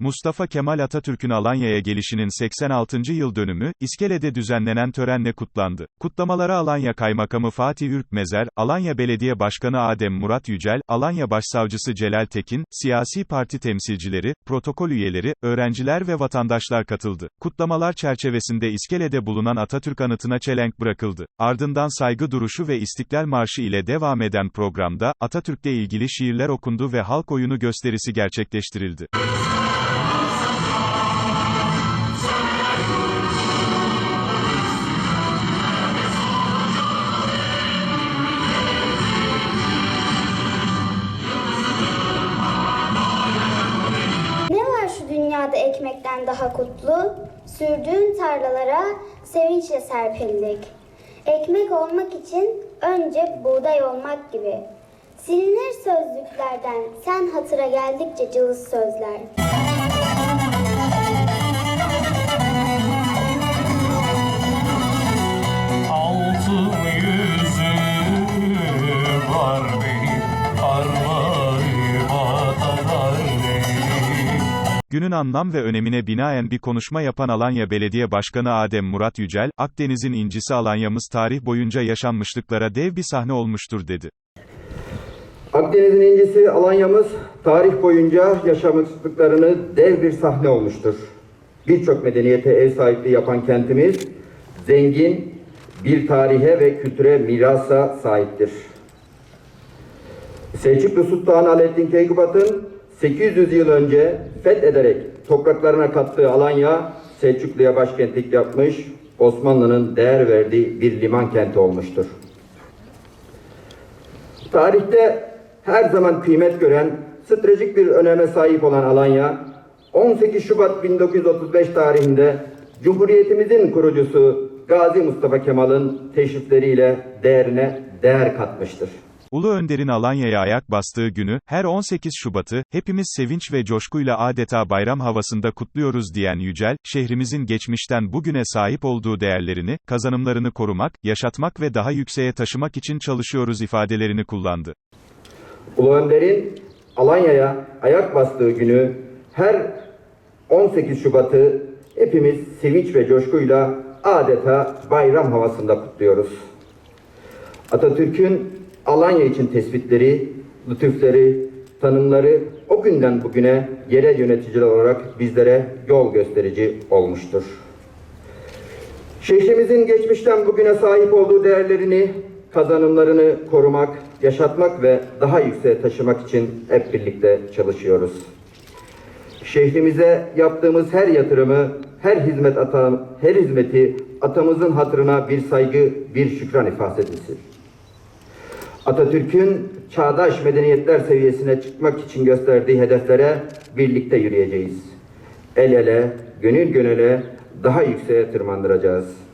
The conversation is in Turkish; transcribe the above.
Mustafa Kemal Atatürk'ün Alanya'ya gelişinin 86. yıl dönümü, İskele'de düzenlenen törenle kutlandı. Kutlamalara Alanya Kaymakamı Fatih Ürkmezer, Alanya Belediye Başkanı Adem Murat Yücel, Alanya Başsavcısı Celal Tekin, siyasi parti temsilcileri, protokol üyeleri, öğrenciler ve vatandaşlar katıldı. Kutlamalar çerçevesinde İskele'de bulunan Atatürk anıtına çelenk bırakıldı. Ardından saygı duruşu ve İstiklal Marşı ile devam eden programda, Atatürk'le ilgili şiirler okundu ve halk oyunu gösterisi gerçekleştirildi. Dünyada ekmekten daha kutlu? Sürdüğün tarlalara sevinçle serpildik. Ekmek olmak için önce buğday olmak gibi. Silinir sözlüklerden sen hatıra geldikçe cılız sözler. Günün anlam ve önemine binaen bir konuşma yapan Alanya Belediye Başkanı Adem Murat Yücel, Akdeniz'in incisi Alanya'mız tarih boyunca yaşanmışlıklara dev bir sahne olmuştur dedi. Akdeniz'in incisi Alanya'mız tarih boyunca yaşamışlıklarını dev bir sahne olmuştur. Birçok medeniyete ev sahipliği yapan kentimiz zengin bir tarihe ve kültüre mirasa sahiptir. Selçuklu Sultan Alaaddin Keykubat'ın 800 yıl önce fethederek topraklarına kattığı Alanya, Selçuklu'ya başkentlik yapmış, Osmanlı'nın değer verdiği bir liman kenti olmuştur. Tarihte her zaman kıymet gören, stratejik bir öneme sahip olan Alanya, 18 Şubat 1935 tarihinde Cumhuriyetimizin kurucusu Gazi Mustafa Kemal'in teşrifleriyle değerine değer katmıştır. Ulu Önder'in Alanya'ya ayak bastığı günü, her 18 Şubat'ı, hepimiz sevinç ve coşkuyla adeta bayram havasında kutluyoruz diyen Yücel, şehrimizin geçmişten bugüne sahip olduğu değerlerini, kazanımlarını korumak, yaşatmak ve daha yükseğe taşımak için çalışıyoruz ifadelerini kullandı. Ulu Önder'in Alanya'ya ayak bastığı günü her 18 Şubat'ı hepimiz sevinç ve coşkuyla adeta bayram havasında kutluyoruz. Atatürk'ün Alanya için tespitleri, lütufları, tanımları o günden bugüne yerel yöneticiler olarak bizlere yol gösterici olmuştur. Şehrimizin geçmişten bugüne sahip olduğu değerlerini, kazanımlarını korumak, yaşatmak ve daha yükseğe taşımak için hep birlikte çalışıyoruz. Şehrimize yaptığımız her yatırımı, her hizmet ata, her hizmeti atamızın hatırına bir saygı, bir şükran ifadesi. Atatürk'ün çağdaş medeniyetler seviyesine çıkmak için gösterdiği hedeflere birlikte yürüyeceğiz. El ele, gönül gönüle daha yükseğe tırmandıracağız.